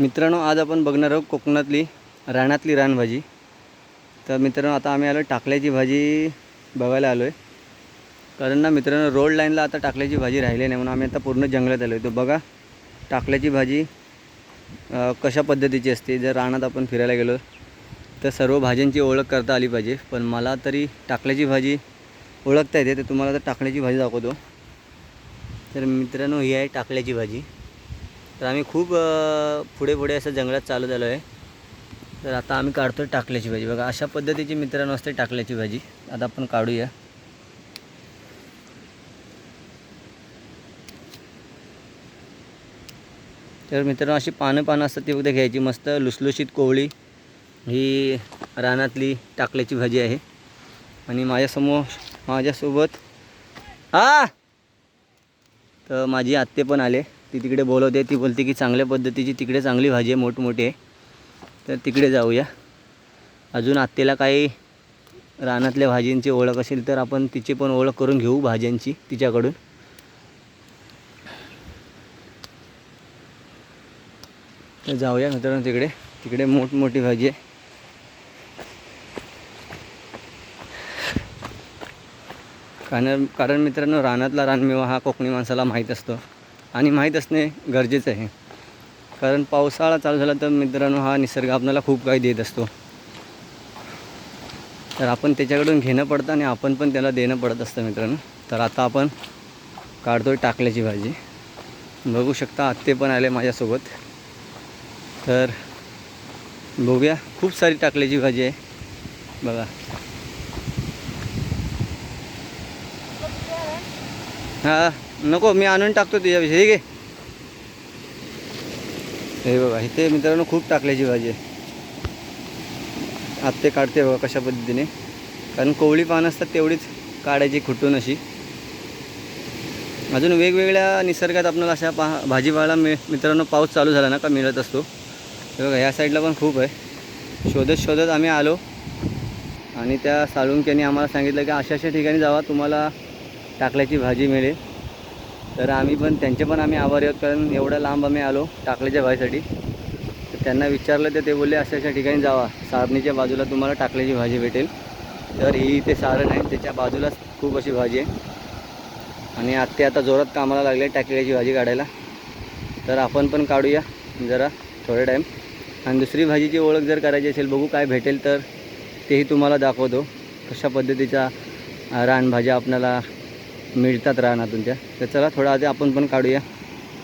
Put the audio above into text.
मित्रांनो आज आपण बघणार आहोत कोकणातली रानातली रानभाजी. तर मित्रांनो आता आम्ही आलो टाकल्याची भाजी बघायला आलो आहे कारण ना मित्रांनो रोड लाईनला आता टाकल्याची भाजी राहिली नाही म्हणून आम्ही आता पूर्ण जंगलात आलो आहे तो बघा टाकल्याची भाजी कशा पद्धतीची असते जर रानात आपण फिरायला गेलो तर सर्व भाज्यांची ओळख करता आली पाहिजे. पण मला तरी टाकल्याची भाजी ओळखता येते तर तुम्हाला तर टाकल्याची भाजी दाखवतो. तर मित्रांनो ही आहे टाकल्याची भाजी. तर आम्ही खूप पुढे पुढे असं जंगलात चालू झालो आहे तर आता आम्ही काढतो टाकल्याची भाजी. बघा अशा पद्धतीची मित्रांनो असते टाकल्याची भाजी. आता आपण काढूया. तर मित्रांनो अशी पानं पानं असतात ती उद्या घ्यायची. मस्त लुसलुशीत कोवळी ही रानातली टाकल्याची भाजी आहे. आणि माझ्यासमोर माझ्यासोबत हा! तर माझी आत्ते पण आले. ती तिकडे बोलवते. ती बोलते की चांगल्या पद्धतीची तिकडे चांगली भाजी आहे मोठमोठी आहे. तर तिकडे जाऊया. अजून आत्तेला काही रानातल्या भाजींची ओळख असेल तर आपण तिची पण ओळख करून घेऊ भाज्यांची तिच्याकडून. तर जाऊया मित्रांनो तिकडे. तिकडे मोठमोठी भाजी आहे. कारण कारण मित्रांनो रानातला रानमेवा हा कोकणी माणसाला माहीत असतो. आणि माहीत असणे गरजेचं आहे. कारण पावसाळा चालू झाला तर मित्रांनो हा निसर्ग आपल्याला खूप काही देत असतो. तर आपण त्याच्याकडून घेणं पडतं आणि आपण पण त्याला देणं पडत असतं मित्रांनो. तर आता आपण काढतोय टाकल्याची भाजी. बघू शकता आत्ते पण आले माझ्यासोबत. तर बघूया खूप सारी टाकल्याची भाजी आहे. बघा. हां. नको मी आणून टाकतो तुझ्याविषयी. ठीक आहे हे बघा इथे मित्रांनो खूप टाकल्याची भाजी आहे. आत्ते काढते बघा कशा पद्धतीने. कारण कोवळी पानं असतात तेवढीच काढायची खुटून अशी. अजून वेगवेगळ्या निसर्गात आपल्याला अशा पा भाजीपाला मिळ मित्रांनो पाऊस चालू झाला ना का मिळत असतो. हे बघा ह्या साईडला पण खूप आहे. शोधत शोधत आम्ही आलो. आणि त्या साळुंक्याने आम्हाला सांगितलं की अशा अशा ठिकाणी जावा तुम्हाला टाकल्याची भाजी मिळेल. तर आम्ही पण त्यांचे पण आम्ही आभारी आहोत कारण एवढ्या लांब आम्ही आलो टाकल्याच्या भाजीसाठी. तर त्यांना विचारलं तर ते बोलले अशा अशा ठिकाणी जावा. सारणीच्या बाजूला तुम्हाला टाकल्याची भाजी भेटेल. तर ही इथे सारण आहे त्याच्या बाजूलाच खूप अशी भाजी आहे. आणि आत्ते आता जोरात कामाला लागले टाकल्याची भाजी काढायला. तर आपण पण काढूया जरा थोडे टाईम आणि दुसरी भाजीची ओळख जर करायची असेल बघू काय भेटेल तर तेही तुम्हाला दाखवतो. कशा पद्धतीच्या रानभाज्या आपल्याला मिळतात रानातून त्या. तर चला थोडा आधी आपण पण काढूया.